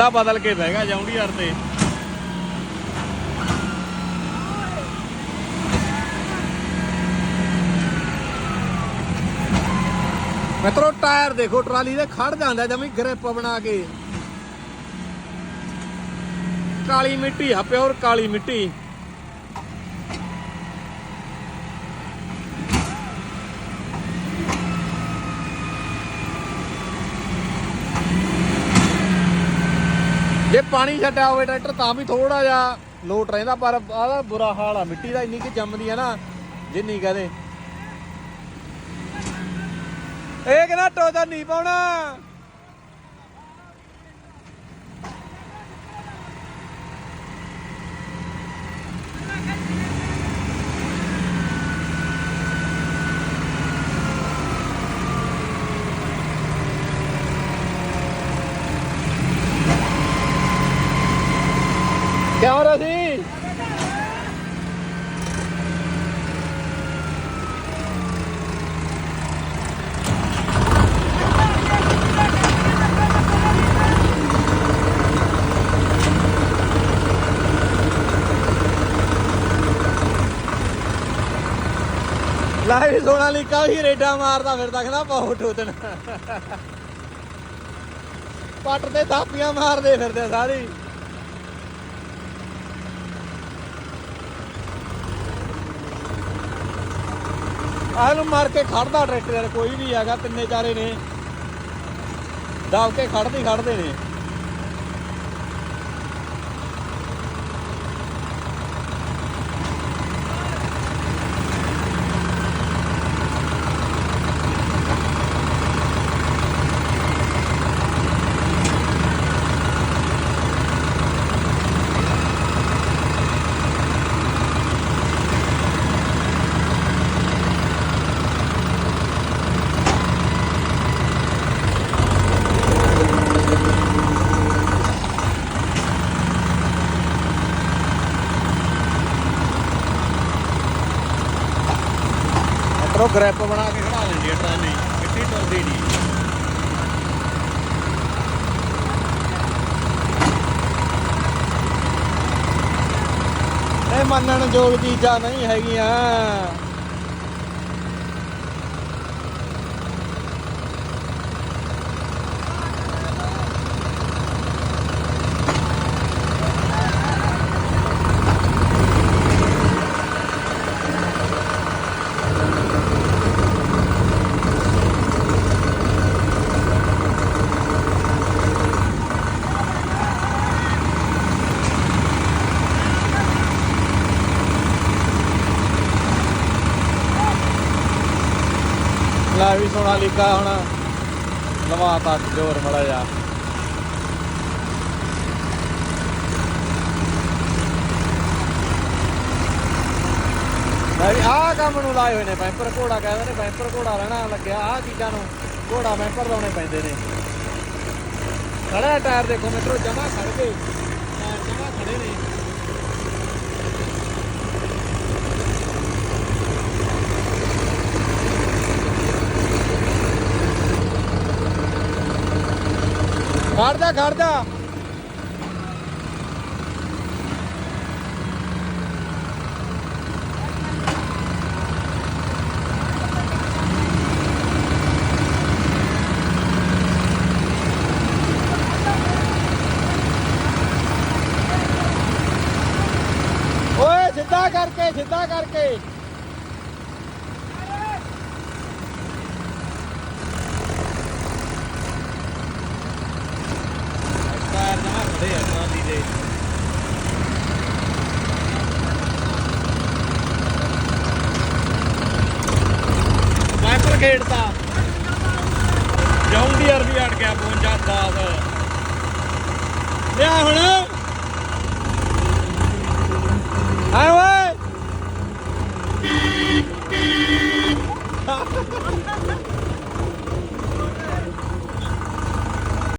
ਤਾਂ ਬਦਲ ਕੇ ਬਹਿ ਗਿਆ ਤੇ। ਮਿੱਤਰੋ, ਟਾਇਰ ਦੇਖੋ, ਟਰਾਲੀ ਦੇ ਖੜ ਜਾਂਦਾ, ਜਮੀ ਗ੍ਰਿਪ ਬਣਾ ਕੇ। ਕਾਲੀ ਮਿੱਟੀ ਆ, ਪਿਓਰ ਕਾਲੀ ਮਿੱਟੀ। ਜੇ ਪਾਣੀ ਛੱਡਿਆ ਹੋਵੇ ਟਰੈਕਟਰ, ਤਾਂ ਵੀ ਥੋੜਾ ਜਿਹਾ ਲੋਟ ਰਹਿੰਦਾ, ਪਰ ਆਹਦਾ ਬੁਰਾ ਹਾਲ ਆ, ਮਿੱਟੀ ਦਾ ਇੰਨੀ ਕਿ ਜੰਮਦੀ ਆ ਨਾ, ਜਿੰਨੀ ਕਹਦੇ ਇਹ ਕਹਿੰਦਾ ਟੋਜਾ ਨਹੀਂ ਪਾਉਣਾ? ਕਿਉਂ ਰਸੀ ਲਾਈ ਸੋਨਾ ਲਿਕਾ ਵੀ ਰੇਡਾ ਮਾਰਦਾ ਫਿਰਦਾ, ਕਹਿੰਦਾ ਬਹੁਤ ਉਦਣ ਪੱਟ ਤੇ ਥਾਪੀਆਂ ਮਾਰਦੇ ਫਿਰਦੇ ਸਾਰੀ। ਆਹ ਨੂੰ ਮਾਰ ਕੇ ਖੜਦਾ ਟਰੈਕਟਰ ਯਾਰ, ਕੋਈ ਵੀ ਹੈਗਾ, ਤਿੰਨੇ ਚਾਰੇ ਨੇ। ਦਬ ਕੇ ਖੜਦੇ ਹੀ ਖੜਦੇ ਨੇ। ਇੱਧਰੋਂ ਗ੍ਰਿਪ ਬਣਾ ਕੇ ਖੜਾ ਲੈਂਦੀ ਹੈ ਟਰਾਲੀ। ਮਿੱਟੀ ਟੁਰਦੀ ਨਹੀਂ। ਇਹ ਮੰਨਣ ਯੋਗ ਚੀਜ਼ਾਂ ਨਹੀਂ ਹੈਗੀਆਂ। ਲੈ ਵੀ ਸੋਨਾ ਲਿਖਾ ਹੁਣ। ਲਵਾ ਤੱਕ ਜੋਰ ਮੜਾ ਜਾ ਲੈ ਆਹ ਕੰਮ ਨੂੰ ਲਾਏ ਹੋਏ ਨੇ ਪੈਂਪਰ ਘੋੜਾ ਕਹਿੰਦੇ ਨੇ ਪੈਂਪਰ ਘੋੜਾ ਰਹਿਣਾ ਲੱਗਿਆ, ਆਹ ਚੀਜ਼ਾਂ ਨੂੰ ਘੋੜਾ ਪੈਂਪਰ ਲਾਉਣੇ ਪੈਂਦੇ ਨੇ। ਖੜਾ ਟਾਇਰ ਦੇਖੋ ਮਿੱਤਰੋ, ਜਮਾ ਖੜ ਗਏ ਟਾਇਰ ਜਮਾ ਖੜੇ ਨੇ। ਖੜ ਜਾ ਖੜ ਜਾ ਓਏ ਸਿੱਧਾ ਕਰਕੇ ਸਿੱਧਾ ਕਰਕੇ ਟਾਇਰ ਜਮਾ ਖੜੇ ਆ ਟਰਾਲੀ ਦੇ ਵਾਈਪਰ ਖੇਡਦਾ। ਜੌਂਡੀਅਰ ਵੀ ਅੜ ਗਿਆ 52 10 ਲਿਆ ਹੁਣ।